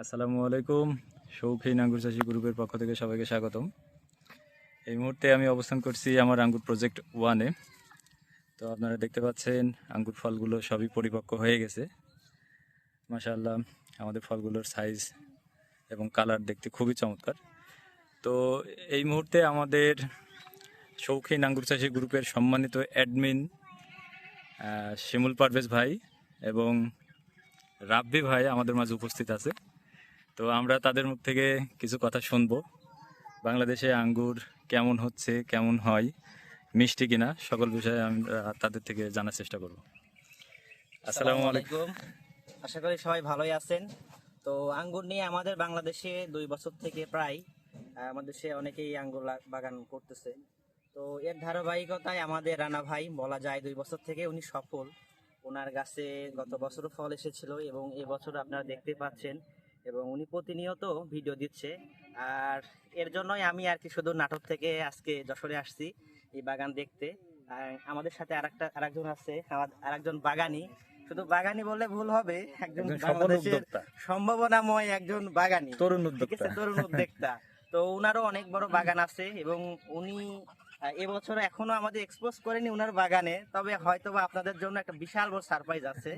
আসসালামু আলাইকুম, শৌখিন আঙ্গুর চাষি গ্রুপের পক্ষ থেকে সবাইকে স্বাগতম। এই মুহূর্তে আমি অবস্থান করছি আমার আঙ্গুর প্রজেক্ট ওয়ানে তো আপনারা দেখতে পাচ্ছেন, আঙ্গুর ফলগুলো সবই পরিপক্ক হয়ে গেছে। মাশাআল্লাহ, আমাদের ফলগুলোর সাইজ এবং কালার দেখতে খুবই চমৎকার। তো এই মুহূর্তে আমাদের শৌখিন আঙ্গুর চাষি গ্রুপের সম্মানিত অ্যাডমিন শিমুল পারভেজ ভাই এবং রাব্বি ভাই আমাদের মাঝে উপস্থিত আছে। তো আমরা তাদের মুখ থেকে কিছু কথা শুনব। বাংলাদেশে আঙ্গুর কেমন হচ্ছে কেমন হয় মিষ্টি কিনা সকল বিষয়ে আমরা তাদের থেকে জানার চেষ্টা করব। আসসালামু আলাইকুম। আশা করি সবাই ভালোই আছেন। তো আঙ্গুর নিয়ে আমাদের বাংলাদেশে দুই বছর থেকে প্রায় আমাদের দেশে অনেকেই আঙ্গুর বাগান করতেছে। তো এর ধারাবাহিকতায় আমাদের রানা ভাই বলা যায় দুই বছর থেকে উনি সফল। ওনার গাছে গত বছরও ফল এসেছিল এবং এবছর আপনারা দেখতে পাচ্ছেন এবং উনি প্রতিনিয়ত ভিডিও দিচ্ছে। আর এর জন্যই আমি আর কি শুধু নাটক থেকে আজকে যশোরে আসছি এই বাগান দেখতে। আর আমাদের সাথে আর আরেকটা আরেকজন আছে আমার- আরেকজন বাগানি। শুধু বাগানি বললে ভুল হবে একজন বাংলাদেশের সম্ভাবনাময় একজন বাগানি। তরুণ উদ্যোক্তা। তরুণ উদ্যোক্তা। তো উনারও অনেক বড় বাগান আছে এবং উনি এবছর এখনও আমাদের এক্সপোজ করেনি উনার বাগানে তবে হয়তো বা আপনাদের জন্য একটা বিশাল বড় সারপ্রাইজ আছে।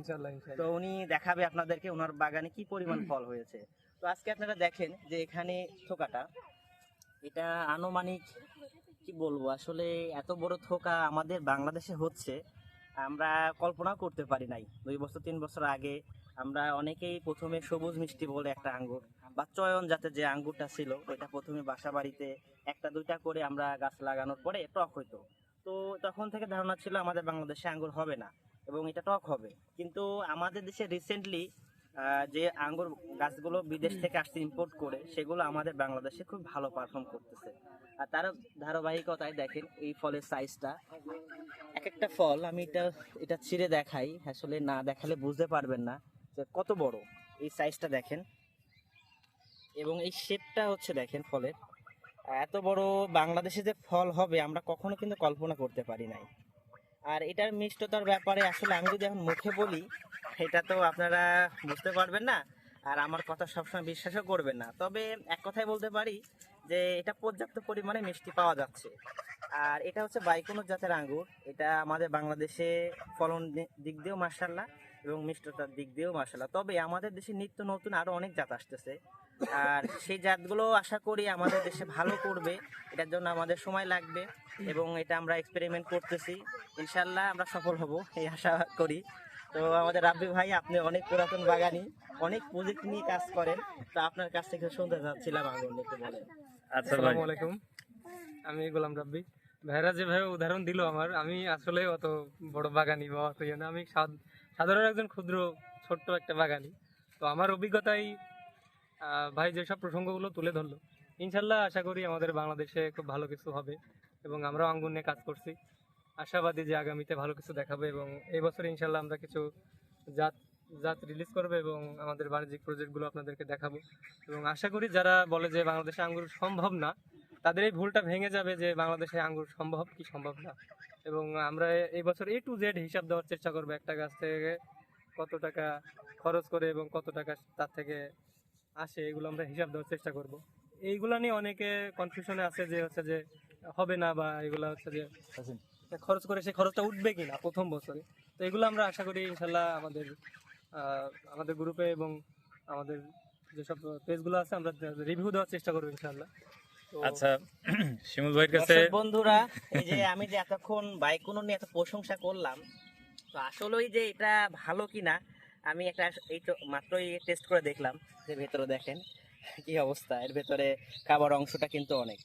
তো উনি দেখাবে আপনাদেরকে ওনার বাগানে কি পরিমাণ ফল হয়েছে। তো আজকে আপনারা দেখেন যে এখানে থোকাটা এটা আনুমানিক কি বলব আসলে এত বড় থোকা আমাদের বাংলাদেশে হচ্ছে আমরা কল্পনা করতে পারি নাই। দুই বছর তিন বছর আগে আমরা অনেকেই প্রথমে সবুজ মিষ্টি বলে একটা আঙ্গুর বা চয়ন জাতের যে আঙ্গুরটা ছিল, ওইটা প্রথমে বাসা বাড়িতে একটা দুইটা করে আমরা গাছ লাগানোর পরে টক হইতো। তো তখন থেকে ধারণা ছিল আমাদের বাংলাদেশে আঙ্গুর হবে না এবং এটা টক হবে। কিন্তু আমাদের দেশে রিসেন্টলি যে আঙ্গুর গাছগুলো বিদেশ থেকে আসছে ইম্পোর্ট করে, সেগুলো আমাদের বাংলাদেশে খুব ভালো পারফর্ম করতেছে। আর তার ধারাবাহিকতায় দেখেন এই ফলের সাইজটা এক একটা ফল আমি এটা এটা ছিঁড়ে দেখাই, আসলে না দেখালে বুঝতে পারবেন না। কত বড়? এই সাইজটা দেখেন। এবং এই শেপটা হচ্ছে দেখেন ফলের। এত বড় বাংলাদেশে যে ফল হবে, আমরা কখনো কিন্তু কল্পনা করতে পারি নাই। আর এটার মিষ্টতার ব্যাপারে আসলে আমি যদি এখন মুখে বলি, এটা তো আপনারা বুঝতে পারবেন না, আর আমার কথা সবসময় বিশ্বাসও করবেন না। তবে এক কথাই বলতে পারি যে, এটা পর্যাপ্ত পরিমাণে মিষ্টি পাওয়া যাচ্ছে। আর এটা হচ্ছে বাইকুনুর জাতের আঙ্গুর। এটা আমাদের বাংলাদেশে ফলন দিক দিয়েও মার্শাল্লাহ এবং মিষ্টতার দিক দিয়েও মার্শাল্লাহ তবে আমাদের দেশে নিত্য নতুন আরও অনেক জাত আসতেছে। আর সেই জাতগুলো আশা করি আমাদের দেশে ভালো করবে। এটার জন্য আমাদের সময় লাগবে এবং এটা আমরা এক্সপেরিমেন্ট করতেছি। ইনশাল্লাহ আমরা সফল হব এই আশা করি। তো আমাদের রাব্বি ভাই আপনি অনেক পুরাতন বাগানি অনেক প্রজেক্ট নিয়ে কাজ করেন। তো আপনার কাছ থেকে শুনতে চাচ্ছিলাম আগুন একটু বলেন। আচ্ছা আসসালামু আলাইকুম। আমি গোলাম রাব্বি। ভাইরা যেভাবে উদাহরণ দিল আমার, আমি আসলে অত বড় বাগানি বা অত ইয়ে না। আমি সাধারণ একজন ক্ষুদ্র, ছোট্ট একটা বাগানি। তো আমার অভিজ্ঞতাই ভাই যেসব প্রসঙ্গগুলো তুলে ধরলো, ইনশাল্লাহ আশা করি আমাদের বাংলাদেশে খুব ভালো কিছু হবে এবং আমরাও আঙ্গুর নিয়ে কাজ করছি। আশাবাদী যে আগামীতে ভালো কিছু দেখাবে এবং এই বছর ইনশাল্লাহ আমরা কিছু জাত জাত রিলিজ করবে এবং আমাদের বাণিজ্যিক প্রজেক্টগুলো আপনাদেরকে দেখাবো। এবং আশা করি যারা বলে যে বাংলাদেশে আঙ্গুর সম্ভব না তাদের এই ভুলটা ভেঙে যাবে যে বাংলাদেশে আঙ্গুর সম্ভব কি সম্ভব না? এবং আমরা এই বছর এ টু জেড হিসাব দেওয়ার চেষ্টা করব একটা গাছ থেকে কত টাকা খরচ করে এবং কত টাকা তার থেকে আসে এগুলো আমরা হিসাব দেওয়ার চেষ্টা করব। এইগুলো নিয়ে অনেকে কনফিউশনে আছে যে হচ্ছে যে হবে না বা এগুলো হচ্ছে যে খরচ করে সেই খরচটা উঠবে কিনা প্রথম বছরে। তো এগুলো আমরা আশা করি ইনশাল্লাহ আমাদের আমাদের গ্রুপে এবং আমাদের যেসব পেজগুলো আছে আমরা রিভিউ দেওয়ার চেষ্টা করব ইনশাল্লাহ। আচ্ছা শিমুল ভাইয়ের কাছে বন্ধুরা এই যে আমি যে এতক্ষণ বাইকুনো নিয়ে এত প্রশংসা করলাম তো আসলেই যে এটা ভালো কিনা আমি একটা এই তো মাত্রই টেস্ট করে দেখলাম যে ভেতরে দেখেন কি অবস্থা এর ভেতরে খাবার অংশটা কিন্তু অনেক।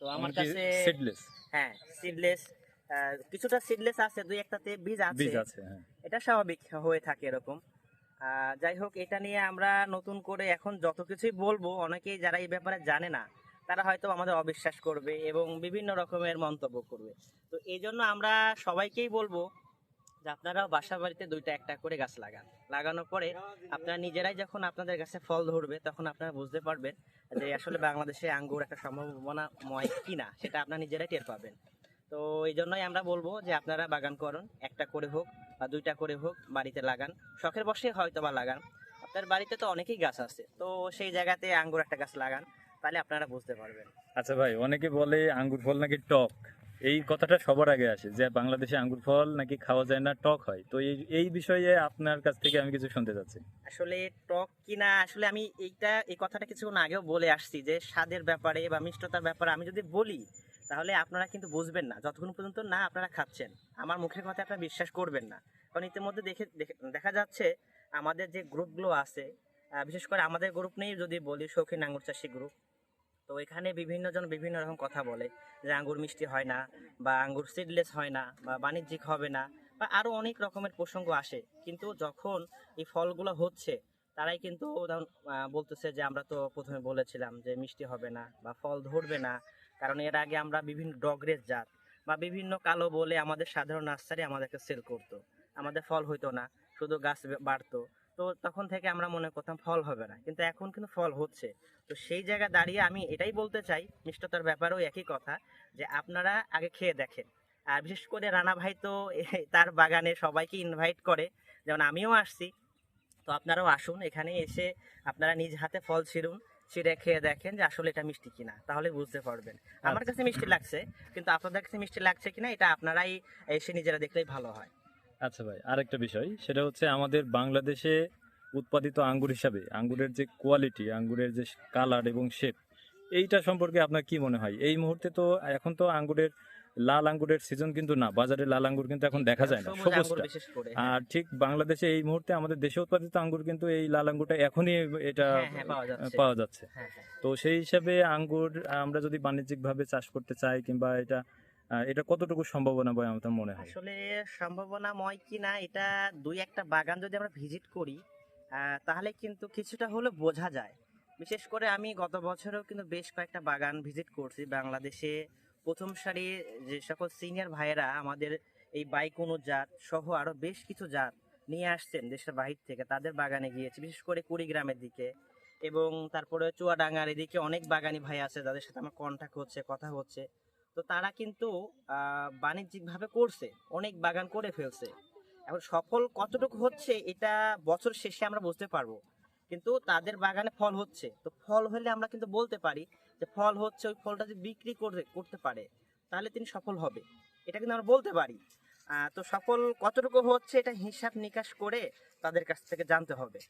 তো আমার কাছে সিডলেস হ্যাঁ সিডলেস কিছুটা সিডলেস আছে দুই একটাতে বীজ আছে। বীজ আছে হ্যাঁ। এটা স্বাভাবিক হয়ে থাকে এরকম। আহ, যাই হোক এটা নিয়ে আমরা নতুন করে এখন যত কিছুই বলব অনেকেই যারা এই ব্যাপারে জানে না তারা হয়তো আমাদের অবিশ্বাস করবে এবং বিভিন্ন রকমের মন্তব্য করবে। তো এই জন্য আমরা সবাইকেই বলব যে আপনারাও বাসা বাড়িতে দুইটা একটা করে গাছ লাগান। লাগানোর পরে আপনারা নিজেরাই যখন আপনাদের গাছে ফল ধরবে, তখন আপনারা বুঝতে পারবেন যে আসলে বাংলাদেশে আঙ্গুর একটা সম্ভাবনা সম্ভাবনাময় কিনা, সেটা আপনারা নিজেরাই টের পাবেন। তো এই জন্যই আমরা বলব যে আপনারা বাগান করুন, একটা করে হোক বা দুইটা করে হোক বাড়িতে লাগান। শখের বসে হয়তো বা লাগান। আপনার বাড়িতে তো অনেকেই গাছ আছে, তো সেই জায়গাতে আঙ্গুর একটা গাছ লাগান। তাহলে আপনারা বুঝতে পারবেন। আচ্ছা ভাই অনেকে বলে আঙ্গুর ফল নাকি টক। এই কথাটা সবার আগে আসে যে বাংলাদেশে আঙ্গুর ফল নাকি খাওয়া যায় না টক হয়। তো এই এই বিষয়ে আপনার কাছ থেকে আমি কিছু শুনতে চাচ্ছি। আসলে টক কিনা আসলে আমি এইটা এই কথাটা কিছুক্ষণ আগেও বলে আসছি যে স্বাদের ব্যাপারে বা মিষ্টতার ব্যাপারে আমি যদি বলি তাহলে আপনারা কিন্তু বুঝবেন না। যতক্ষণ পর্যন্ত না আপনারা খাচ্ছেন আমার মুখের কথা আপনারা বিশ্বাস করবেন না। কারণ ইতিমধ্যে দেখে দেখে- যাচ্ছে আমাদের যে গ্রুপগুলো আছে বিশেষ করে আমাদের গ্রুপ নিয়ে যদি বলি শৌখিন আঙ্গুর চাষি গ্রুপ তো এখানে বিভিন্ন জন বিভিন্ন রকম কথা বলে যে আঙ্গুর মিষ্টি হয় না বা আঙ্গুর সিডলেস হয় না বা বাণিজ্যিক হবে না বা আরও অনেক রকমের প্রসঙ্গ আসে। কিন্তু যখন এই ফলগুলো হচ্ছে, তারাই কিন্তু বলতেছে যে আমরা তো প্রথমে বলেছিলাম যে মিষ্টি হবে না বা ফল ধরবে না। কারণ এর আগে আমরা বিভিন্ন ডগরেজ জাত বা বিভিন্ন কালো বলে আমাদের সাধারণ নার্সারি আমাদেরকে সেল করতো। আমাদের ফল হইতো না, শুধু গাছ বাড়তো। তো তখন থেকে আমরা মনে করতাম ফল হবে না। কিন্তু এখন কিন্তু ফল হচ্ছে। তো সেই জায়গায় দাঁড়িয়ে আমি এটাই বলতে চাই মিষ্টতার ব্যাপারেও একই কথা যে আপনারা আগে খেয়ে দেখেন। আর বিশেষ করে রানা ভাই তো তার বাগানে সবাইকে ইনভাইট করে। যেমন আমিও আসছি। তো আপনারাও আসুন এখানে এসে আপনারা নিজ হাতে ফল ছিঁড়ুন ছিঁড়ে খেয়ে দেখেন যে আসলে এটা মিষ্টি কিনা তাহলে বুঝতে পারবেন। আমার কাছে মিষ্টি লাগছে কিন্তু আপনাদের কাছে মিষ্টি লাগছে কিনা এটা আপনারাই এসে নিজেরা দেখলেই ভালো হয়। আচ্ছা ভাই আরেকটা বিষয় সেটা হচ্ছে আমাদের বাংলাদেশে উৎপাদিত আঙ্গুর হিসাবে আঙ্গুরের যে কোয়ালিটি আঙ্গুরের যে কালার এবং শেপ এইটা সম্পর্কে আপনার কি মনে হয়? এই মুহূর্তে তো এখন তো আঙ্গুরের লাল আঙ্গুরের সিজন কিন্তু না বাজারে লাল আঙ্গুর কিন্তু এখন দেখা যায় না সবুজটা। আর ঠিক বাংলাদেশে এই মুহূর্তে আমাদের দেশে উৎপাদিত আঙ্গুর কিন্তু এই লাল আঙ্গুরটা এখনই এটা হ্যাঁ, হ্যাঁ, পাওয়া যাচ্ছে। হ্যাঁ হ্যাঁ। তো সেই হিসাবে আঙ্গুর আমরা যদি বাণিজ্যিকভাবে চাষ করতে চাই কিংবা এটা এটা কতটুকু সম্ভাবনা বলে আমার মনে হয়? আসলে সম্ভাবনাময় কিনা এটা দুই একটা বাগান যদি আমরা ভিজিট করি তাহলে কিন্তু কিছুটা হলে বোঝা যায়। বিশেষ করে আমি গত বছরেও কিন্তু বেশ কয়েকটা বাগান ভিজিট করছি বাংলাদেশে। প্রথম সারি যে সকল সিনিয়র ভাইয়েরা আমাদের এই বাইকুনো জাত সহ আরও বেশ কিছু জাত নিয়ে আসছেন দেশের বাহির থেকে, তাদের বাগানে গিয়েছি, বিশেষ করে কুড়িগ্রামের দিকে। এবং তারপরে চুয়াডাঙ্গার এদিকে অনেক বাগানি ভাই আছে, যাদের সাথে আমার কন্ট্যাক্ট হচ্ছে, কথা হচ্ছে। তো তারা কিন্তু বাণিজ্যিকভাবে করছে, অনেক বাগান করে ফেলছে। এখন সফল কতটুকু হচ্ছে, এটা বছর শেষে আমরা বুঝতে পারব। কিন্তু তাদের বাগানে ফল হচ্ছে, তো ফল হলে আমরা কিন্তু বলতে পারি যে ফল হচ্ছে ওই ফলটা যদি বিক্রি করে, করতে পারে, তাহলে তিনি সফল হবে। এটা কিন্তু আমরা বলতে পারি। তো সফল কতটুকু হচ্ছে, এটা হিসাব নিকাশ করে তাদের কাছ থেকে জানতে হবে।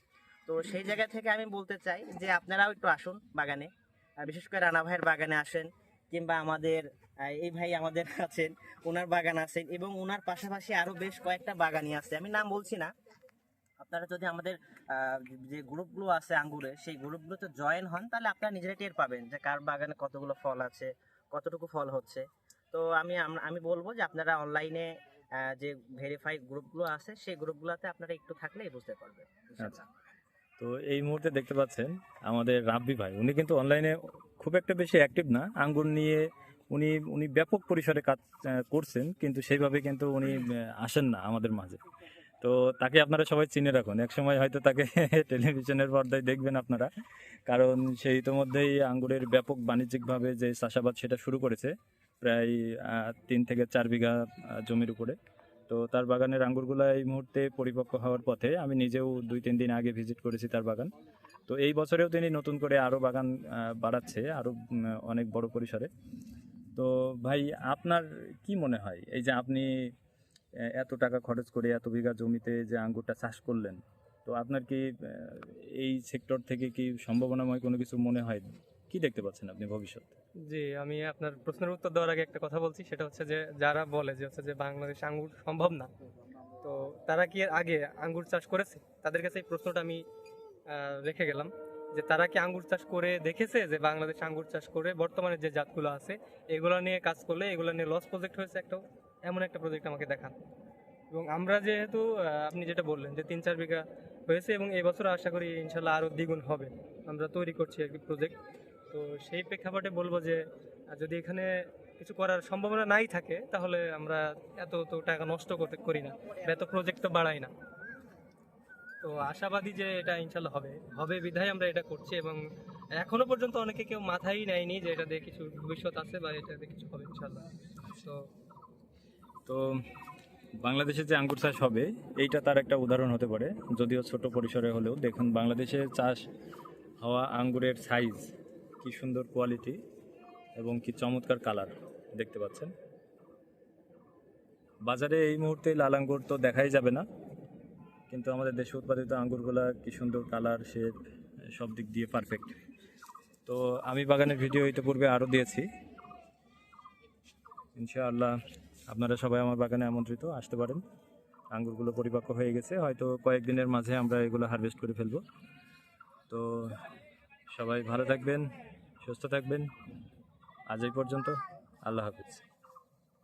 তো সেই জায়গা থেকে আমি বলতে চাই যে আপনারাও একটু আসুন বাগানে বিশেষ করে রানা ভাইয়ের বাগানে আসেন কিংবা আমাদের এই ভাই আমাদের আছেন ওনার বাগান আছেন এবং ওনার পাশাপাশি আরও বেশ কয়েকটা বাগানই আছে। আমি নাম বলছি না। আপনারা যদি আমাদের যে গ্রুপগুলো আছে আঙ্গুরে, সেই গ্রুপগুলোতে জয়েন হন, তাহলে আপনারা নিজেরা টের পাবেন যে কার বাগানে কতগুলো ফল আছে, কতটুকু ফল হচ্ছে। তো আমি আমি বলব যে আপনারা অনলাইনে যে ভেরিফাই গ্রুপগুলো আছে, সেই গ্রুপগুলোতে আপনারা একটু থাকলেই বুঝতে পারবেন আচ্ছা। তো এই মুহূর্তে দেখতে পাচ্ছেন আমাদের রাব্বি ভাই, উনি কিন্তু অনলাইনে খুব একটা বেশি অ্যাক্টিভ না। আঙ্গুর নিয়ে উনি উনি ব্যাপক পরিসরে কাজ করছেন, কিন্তু সেইভাবে কিন্তু উনি আসেন না আমাদের মাঝে। তো তাকে আপনারা সবাই চিনে রাখুন। এক সময় হয়তো তাকে টেলিভিশনের পর্দায় দেখবেন আপনারা। কারণ সে ইতোমধ্যেই আঙ্গুরের ব্যাপক বাণিজ্যিকভাবে যে চাষাবাদ সেটা শুরু করেছে, প্রায় তিন থেকে চার বিঘা জমির উপরে। তো তার বাগানের আঙ্গুরগুলো এই মুহূর্তে পরিপক্ক হওয়ার পথে আমি নিজেও দুই, তিন দিন আগে ভিজিট করেছি তার বাগান। তো এই বছরেও তিনি নতুন করে আরও বাগান বাড়াচ্ছে আরও অনেক বড় পরিসরে। তো ভাই, আপনার কি মনে হয়? এই যে আপনি এত টাকা খরচ করে এত বিঘা জমিতে যে আঙ্গুরটা চাষ করলেন, তো আপনার কি এই সেক্টর থেকে কি সম্ভাবনাময় কোনো কিছু মনে হয়? কি দেখতে পাচ্ছেন আপনি ভবিষ্যৎ জি, আমি আপনার প্রশ্নের উত্তর দেওয়ার আগে একটা কথা বলছি, সেটা হচ্ছে যে যারা বলে যে হচ্ছে যে বাংলাদেশে আঙ্গুর সম্ভব না, তো তারা কি আগে আঙ্গুর চাষ করেছে? তাদের কাছে এই প্রশ্নটা আমি রেখে গেলাম যে তারা কি আঙ্গুর চাষ করে দেখেছে যে বাংলাদেশে আঙ্গুর চাষ করে বর্তমানে যে জাতগুলো আছে, এগুলো নিয়ে কাজ করলে, এগুলো নিয়ে লস প্রজেক্ট হয়েছে একটা, এমন একটা প্রজেক্ট আমাকে দেখান। এবং আমরা যেহেতু আপনি যেটা বললেন যে তিন চার বিঘা হয়েছে এবং এই বছর আশা করি ইনশাল্লাহ আরও দ্বিগুণ হবে, আমরা তৈরি করছি আর কি প্রজেক্ট তো সেই প্রেক্ষাপটে বলব যে যদি এখানে কিছু করার সম্ভাবনা নাই থাকে, তাহলে আমরা এত তো টাকা নষ্ট করতে করি না এত প্রজেক্ট তো বাড়াই না। তো আশাবাদী যে এটা ইনশাল্লাহ হবে। হবে বিধায় আমরা এটা করছি এবং এখনও পর্যন্ত অনেকে কেউ মাথায় নেয়নি যে এটা দিয়ে কিছু ভবিষ্যৎ আছে বা এটা দিয়ে কিছু হবে ইনশাল্লাহ। তো তো বাংলাদেশে যে আঙ্গুর চাষ হবে, এইটা তার একটা উদাহরণ হতে পারে। যদিও ছোট পরিসরে হলেও দেখুন, বাংলাদেশে চাষ হওয়া আঙ্গুরের সাইজ কি সুন্দর কোয়ালিটি এবং কি চমৎকার কালার দেখতে পাচ্ছেন? বাজারে এই মুহূর্তে লাল আঙ্গুর তো দেখাই যাবে না। কিন্তু আমাদের দেশে উৎপাদিত আঙ্গুরগুলা কি সুন্দর কালার শেপ সব দিক দিয়ে পারফেক্ট তো আমি বাগানের ভিডিও ইতিপূর্বে আরও দিয়েছি। ইনশাআল্লাহ আপনারা সবাই আমার বাগানে আমন্ত্রিত, আসতে পারেন। আঙ্গুরগুলো পরিপক্ক হয়ে গেছে, হয়তো কয়েকদিনের মাঝে আমরা এগুলো হারভেস্ট করে ফেলব। তো সবাই ভালো থাকবেন, সুস্থ থাকবেন। আজ এই পর্যন্ত, আল্লাহ হাফিজ।